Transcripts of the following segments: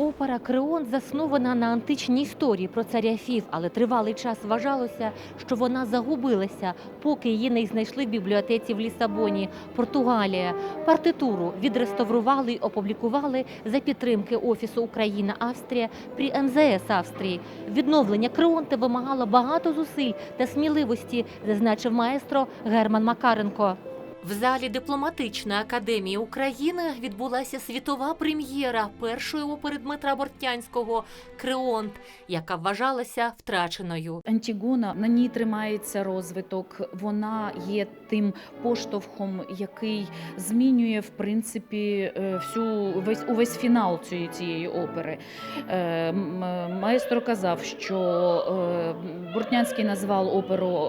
Опера Креон заснована на античній історії про царя Фів, але тривалий час вважалося, що вона загубилася, поки її не знайшли в бібліотеці в Лісабоні, Португалія. Партитуру відреставрували й опублікували за підтримки Офісу Україна Австрія при МЗС Австрії. Відновлення Креонти вимагало багато зусиль та сміливості, зазначив маестро Герман Макаренко. В залі дипломатичної академії України відбулася світова прем'єра першої опери Дмитра Бортнянського Креонт, яка вважалася втраченою. Антігона на ній тримається розвиток. Вона є тим поштовхом, який змінює в принципі е, всю весь увесь фінал цієї, цієї опери. Е, Маестро казав, що е, Бортнянський назвав оперу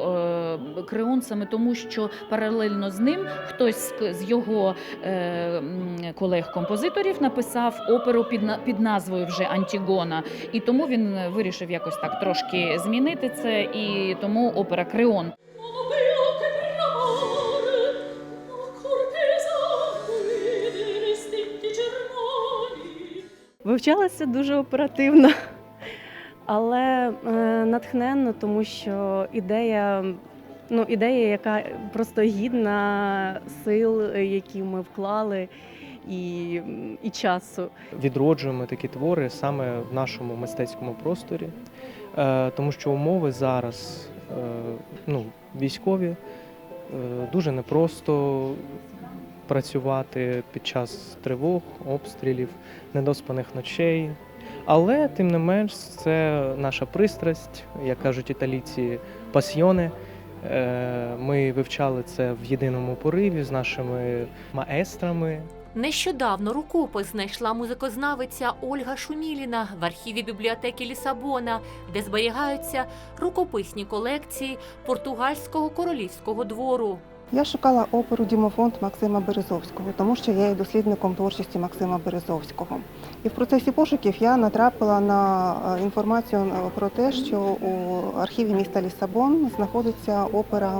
Креон саме тому, що паралельно з ним хтось з- його е, колег-композиторів написав оперу під, під назвою вже Антігона. І тому він е, вирішив якось так трошки змінити це, і тому опера Креон. Вивчалася дуже оперативно, але е, натхненно, тому що ідея, ну, ідея, яка просто гідна сил, які ми вклали, і, і часу. відроджуємо такі твори саме в нашому мистецькому просторі, Е, тому що умови зараз е, ну, військові, е, дуже непросто працювати під час тривог, обстрілів, недоспаних ночей. Але тим не менш, це наша пристрасть, як кажуть італійці, пасьйоне. Е, Ми вивчали це в єдиному пориві з нашими маестрами, Нещодавно рукопис знайшла музикознавиця Ольга Шуміліна в архіві бібліотеки Лісабона, де зберігаються рукописні колекції португальського королівського двору. Я шукала оперу Дімофонд Максима Березовського, тому що я є дослідником творчості Максима Березовського. І в процесі пошуків я натрапила на е, інформацію е, про те, що у архіві міста Лісабон знаходиться опера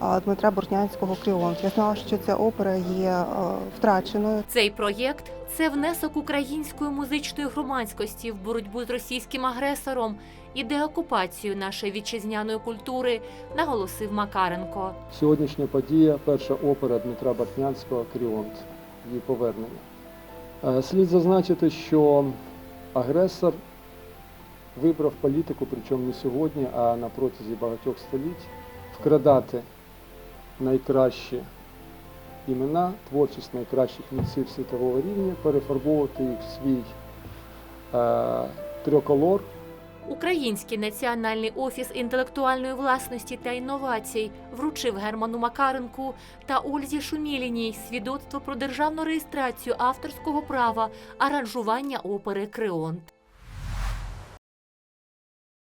Дмитра Бортнянського Кріонт. Я знала, що ця опера є е, втраченою. Цей проєкт це внесок української музичної громадськості в боротьбу з російським агресором і деокупацію нашої вітчизняної культури, наголосив Макаренко. Сьогоднішня подія перша опера Дмитра Бартнянського Кріонт, її повернення. Е, Слід зазначити, що агресор вибрав політику, причому не сьогодні, а на протязі багатьох століть, вкрадати найкращі імена, творчість найкращих митців світового рівня, перефарбовувати їх в свій е, триколор. Український національний офіс інтелектуальної власності та інновацій вручив Герману Макаренку та Ользі Шуміліній свідоцтво про державну реєстрацію авторського права аранжування опери Креонт.